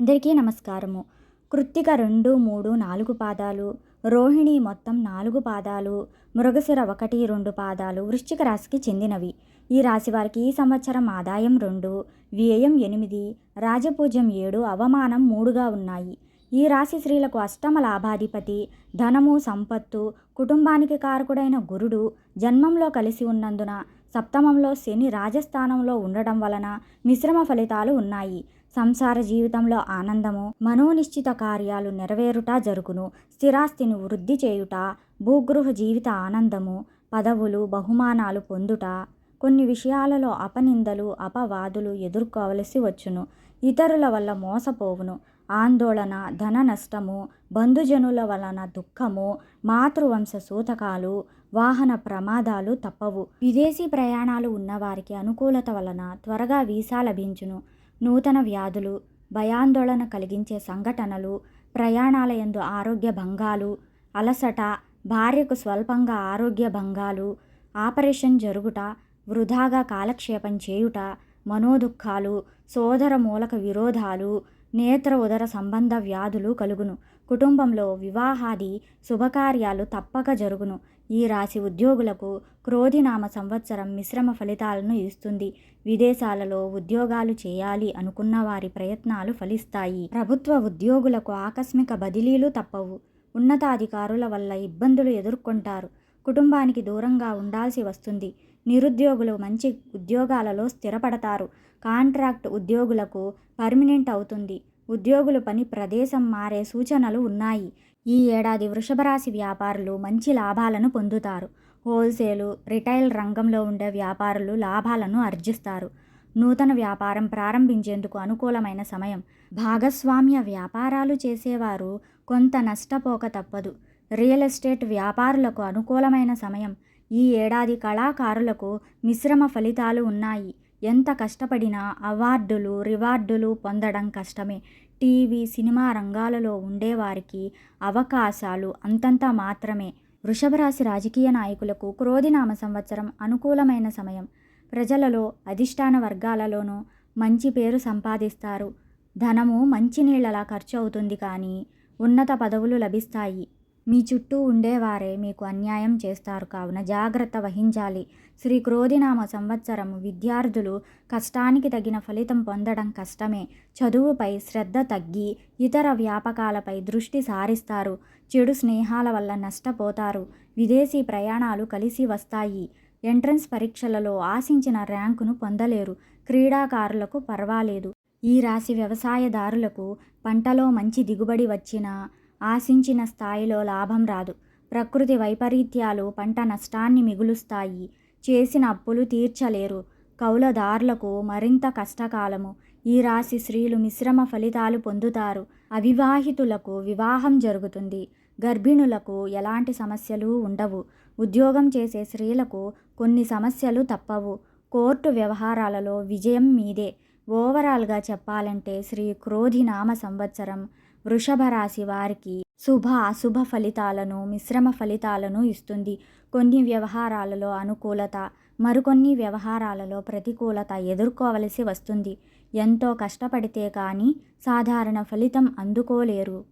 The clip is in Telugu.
అందరికీ నమస్కారము. కృత్తిక రెండు మూడు నాలుగు పాదాలు రోహిణి మొత్తం నాలుగు పాదాలు మృగశిర ఒకటి రెండు పాదాలు వృశ్చిక రాశికి చెందినవి. ఈ రాశి వారికి ఈ సంవత్సరం ఆదాయం రెండు వ్యయం ఎనిమిది రాజపూజ్యం ఏడు అవమానం మూడుగా ఉన్నాయి. ఈ రాశి స్త్రీలకు అష్టమ లాభాధిపతి ధనము సంపత్తు కుటుంబానికి కారకుడైన గురుడు జన్మంలో కలిసి ఉన్నందున సప్తమంలో శని రాజస్థానంలో ఉండడం వలన మిశ్రమ ఫలితాలు ఉన్నాయి. సంసార జీవితంలో ఆనందము మనోనిశ్చిత కార్యాలు నెరవేరుట జరుగును. స్థిరాస్తిని వృద్ధి చేయుట భూగృహ జీవిత ఆనందము పదవులు బహుమానాలు పొందుట కొన్ని విషయాలలో అపనిందలు అపవాదులు ఎదుర్కోవలసి వచ్చును. ఇతరుల వల్ల మోసపోవును. ఆందోళన ధన నష్టము బంధుజనుల వలన దుఃఖము మాతృవంశ సూతకాలు వాహన ప్రమాదాలు తప్పవు. విదేశీ ప్రయాణాలు ఉన్నవారికి అనుకూలత వలన త్వరగా వీసా లభించును. నూతన వ్యాధులు భయాందోళన కలిగించే సంఘటనలు ప్రయాణాలయందు ఆరోగ్య భంగాలు అలసట భార్యకు స్వల్పంగా ఆరోగ్య భంగాలు ఆపరేషన్ జరుగుట వృధాగా కాలక్షేపం చేయుట మనోదుఖాలు సోదర మూలక విరోధాలు నేత్ర ఉదర సంబంధ వ్యాధులు కలుగును. కుటుంబంలో వివాహాది శుభకార్యాలు తప్పక జరుగును. ఈ రాశి ఉద్యోగులకు క్రోధినామ సంవత్సరం మిశ్రమ ఫలితాలను ఇస్తుంది. విదేశాలలో ఉద్యోగాలు చేయాలి అనుకున్న వారి ప్రయత్నాలు ఫలిస్తాయి. ప్రభుత్వ ఉద్యోగులకు ఆకస్మిక బదిలీలు తప్పవు. ఉన్నతాధికారుల వల్ల ఇబ్బందులు ఎదుర్కొంటారు. కుటుంబానికి దూరంగా ఉండాల్సి వస్తుంది. నిరుద్యోగులు మంచి ఉద్యోగాలలో స్థిరపడతారు. కాంట్రాక్ట్ ఉద్యోగులకు పర్మినెంట్ అవుతుంది. ఉద్యోగులు పని ప్రదేశం మారే సూచనలు ఉన్నాయి. ఈ ఏడాది వృషభరాశి వ్యాపారులు మంచి లాభాలను పొందుతారు. హోల్సేలు రిటైల్ రంగంలో ఉండే వ్యాపారులు లాభాలను ఆర్జిస్తారు. నూతన వ్యాపారం ప్రారంభించేందుకు అనుకూలమైన సమయం. భాగస్వామ్య వ్యాపారాలు చేసేవారు కొంత నష్టపోక తప్పదు. రియల్ ఎస్టేట్ వ్యాపారులకు అనుకూలమైన సమయం. ఈ ఏడాది కళాకారులకు మిశ్రమ ఫలితాలు ఉన్నాయి. ఎంత కష్టపడినా అవార్డులు రివార్డులు పొందడం కష్టమే. టీవీ సినిమా రంగాలలో ఉండేవారికి అవకాశాలు అంతంత మాత్రమే. వృషభరాశి రాజకీయ నాయకులకు క్రోధినామ సంవత్సరం అనుకూలమైన సమయం. ప్రజలలో అధిష్టాన వర్గాలలోనూ మంచి పేరు సంపాదిస్తారు. ధనము మంచినీళ్ళలా ఖర్చు అవుతుంది కానీ ఉన్నత పదవులు లభిస్తాయి. మీ చుట్టూ ఉండేవారే మీకు అన్యాయం చేస్తారు కావున జాగ్రత్త వహించాలి. శ్రీ క్రోధినామ సంవత్సరం విద్యార్థులు కష్టానికి తగిన ఫలితం పొందడం కష్టమే. చదువుపై శ్రద్ధ తగ్గి ఇతర వ్యాపకాలపై దృష్టి సారిస్తారు. చెడు స్నేహాల వల్ల నష్టపోతారు. విదేశీ ప్రయాణాలు కలిసి వస్తాయి. ఎంట్రన్స్ పరీక్షలలో ఆశించిన ర్యాంకును పొందలేరు. క్రీడాకారులకు పర్వాలేదు. ఈ రాశి వ్యవసాయదారులకు పంటలో మంచి దిగుబడి వచ్చినా ఆశించిన స్థాయిలో లాభం రాదు. ప్రకృతి వైపరీత్యాలు పంట నష్టాన్ని మిగులుస్తాయి. చేసిన అప్పులు తీర్చలేరు. కౌలదారులకు మరింత కష్టకాలము. ఈ రాశి స్త్రీలు మిశ్రమ ఫలితాలు పొందుతారు. అవివాహితులకు వివాహం జరుగుతుంది. గర్భిణులకు ఎలాంటి సమస్యలు ఉండవు. ఉద్యోగం చేసే స్త్రీలకు కొన్ని సమస్యలు తప్పవు. కోర్టు వ్యవహారాలలో విజయం మీదే. ఓవరాల్గా చెప్పాలంటే శ్రీ క్రోధినామ సంవత్సరం. వృషభ రాశి వారికి శుభ అశుభ ఫలితాలను మిశ్రమ ఫలితాలను ఇస్తుంది. కొన్ని వ్యవహారాలలో అనుకూలత మరికొన్ని వ్యవహారాలలో ప్రతికూలత ఎదుర్కోవలసి వస్తుంది. ఎంతో కష్టపడితే కానీ సాధారణ ఫలితం అందుకోలేరు.